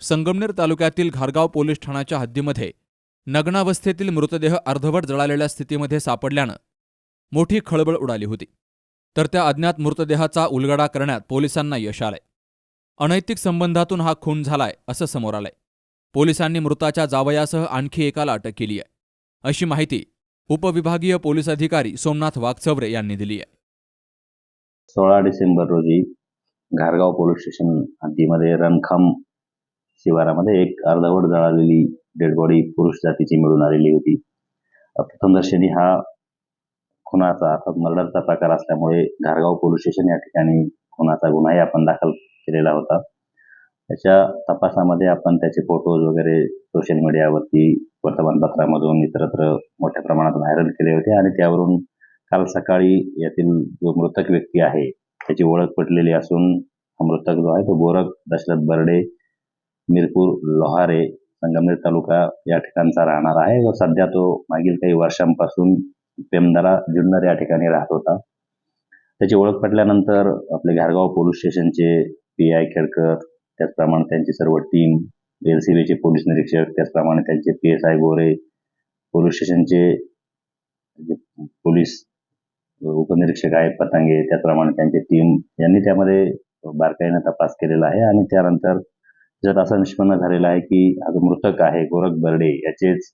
संगमनेर तालुक्यातील घारगाव पोलीस ठाण्याच्या हद्दीमध्ये नग्नावस्थेतील मृतदेह अर्धवट जळालेल्या स्थितीमध्ये सापडल्यानं मोठी खळबळ उडाली होती. तर त्या अज्ञात मृतदेहाचा उलगडा करण्यात पोलिसांना यश आलंय. अनैतिक संबंधातून हा खून झालाय असं समोर आलंय. पोलिसांनी मृताच्या जावयासह आणखी एकाला अटक केली आहे. अशी माहिती उपविभागीय पोलीस अधिकारी सोमनाथ वाघचवरे यांनी दिली आहे. सोळा डिसेंबर रोजी घारगाव पोलीस स्टेशन हद्दीमध्ये रणखाम शिवारामध्ये एक अर्धवट जळालेली डेड बॉडी पुरुष जातीची मिळून आलेली होती. प्रथमदर्शनी हा खुनाचा अर्थात मर्डरचा प्रकार असल्यामुळे घारगाव पोलीस स्टेशन या ठिकाणी खुनाचा गुन्हाही आपण दाखल केलेला होता. त्याच्या तपासामध्ये आपण त्याचे फोटोज वगैरे सोशल मीडियावरती वर्तमानपत्रामधून इतरत्र मोठ्या प्रमाणात व्हायरल केले होते आणि त्यावरून काल सकाळी यातील जो मृतक व्यक्ती आहे त्याची ओळख पटलेली असून हा मृतक जो आहे तो गोरख दशरथ बर्डे मिरपूर लोहारे संगमनेर तालुका या ठिकाणचा राहणार आहे. व सध्या तो मागील काही वर्षांपासून पेमदरा जुन्नर या ठिकाणी राहत होता. त्याची ओळख पटल्यानंतर आपले घारगाव पोलीस स्टेशनचे पी आय खेडकर त्याचप्रमाणे त्यांची सर्व टीम एल सी बीचे पोलीस निरीक्षक त्याचप्रमाणे त्यांचे P S I Gore police स्टेशनचे पोलीस उपनिरीक्षक आहेत पतंगे त्याचप्रमाणे त्यांची टीम यांनी त्यामध्ये बारकाईनं तपास केलेला आहे. आणि त्यानंतर जर असं निष्पन्न झालेलं आहे की हा जो मृतक आहे गोरख बर्डे याचेच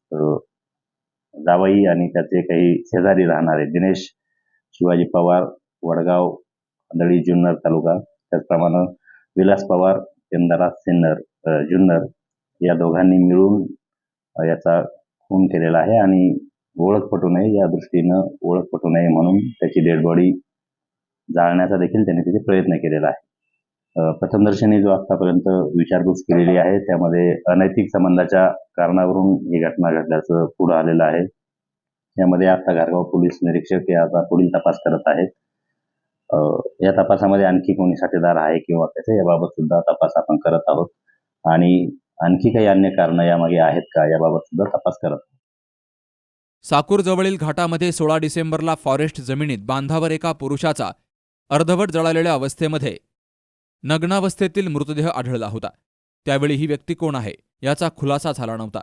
जावई आणि त्याचे काही शेजारी राहणारे दिनेश शिवाजी पवार वडगाव आंधळी जुन्नर तालुका त्याचप्रमाणे विलास पवार चंदारा सिन्नर जुन्नर या दोघांनी मिळून याचा खून केलेला आहे आणि ओळख पटू नये या दृष्टीनं ओळख पटू नये म्हणून त्याची डेड बॉडी जाळण्याचा देखील त्यांनी तिथे प्रयत्न केलेला आहे. प्रथमदर्शनी जो आतापर्यंत विचारपूस केलेली आहे त्यामध्ये अनैतिक संबंधाच्या कारणावरून ही घटना घडल्याचं पुढे आलेलं आहे. यामध्ये आता घारगाव पोलीस निरीक्षक हे आता पुढील तपास करत आहेत. या तपासामध्ये आणखी कोणी साथीदार आहे किंवा त्याचे याबाबत सुद्धा तपास आपण करत आहोत. आणि आणखी काही अन्य कारणं यामागे आहेत का याबाबत सुद्धा तपास करत आहोत. साकूरजवळील घाटामध्ये सोळा डिसेंबरला फॉरेस्ट जमिनीत बांधावर एका पुरुषाचा अर्धवट जळालेल्या अवस्थेमध्ये नग्नावस्थेतील मृतदेह आढळला होता. त्यावेळी ही व्यक्ती कोण आहे? याचा खुलासा झाला नव्हता.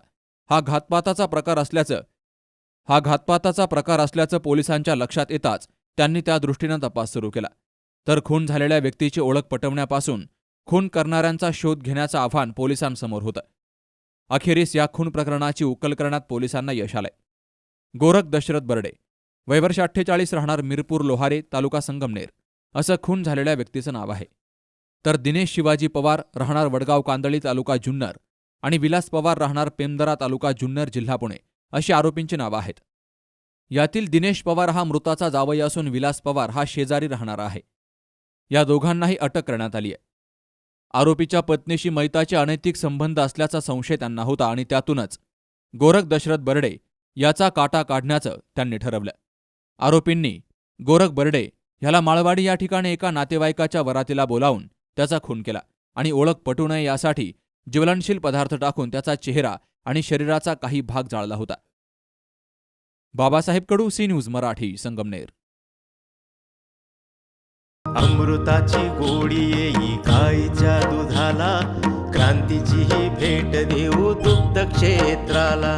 हा घातपाताचा प्रकार असल्याचं हा घातपाताचा प्रकार असल्याचं पोलिसांच्या लक्षात येताच त्यांनी त्या दृष्टीनं तपास सुरू केला. तर खून झालेल्या व्यक्तीची ओळख पटवण्यापासून खून करणाऱ्यांचा शोध घेण्याचं आव्हान पोलिसांसमोर होतं. अखेरीस या खून प्रकरणाची उकल करण्यात पोलिसांना यश आलंय. गोरख दशरथ बर्डे वयवर्ष अठ्ठेचाळीस राहणार मिरपूर लोहारे तालुका संगमनेर असं खून झालेल्या व्यक्तीचं नाव आहे. तर दिनेश शिवाजी पवार राहणार वडगाव कांदळी तालुका जुन्नर आणि विलास पवार राहणार पेमदरा तालुका जुन्नर जिल्हा पुणे अशी आरोपींची नावं आहेत. यातील दिनेश पवार हा मृताचा जावई असून विलास पवार हा शेजारी राहणारा आहे. या दोघांनाही अटक करण्यात आली आहे. आरोपीच्या पत्नीशी मैताचे अनैतिक संबंध असल्याचा संशय त्यांना होता आणि त्यातूनच गोरख दशरथ बर्डे याचा काटा काढण्याचं त्यांनी ठरवलं. आरोपींनी गोरख बर्डे ह्याला माळवाडी या ठिकाणी एका नातेवाईकाच्या वरातीला बोलावून त्याचा खून केला आणि ओळख पटू नये यासाठी ज्वलनशील पदार्थ टाकून त्याचा चेहरा आणि शरीराचा काही भाग जाळला होता. Babasaheb Kadu C news Marathi Sangamner. अमृताची गोडी येई गाईच्या दुधाला क्रांतीची ही भेट देऊ दुग्ध क्षेत्राला.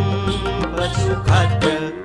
गव्यम पशुखाद्य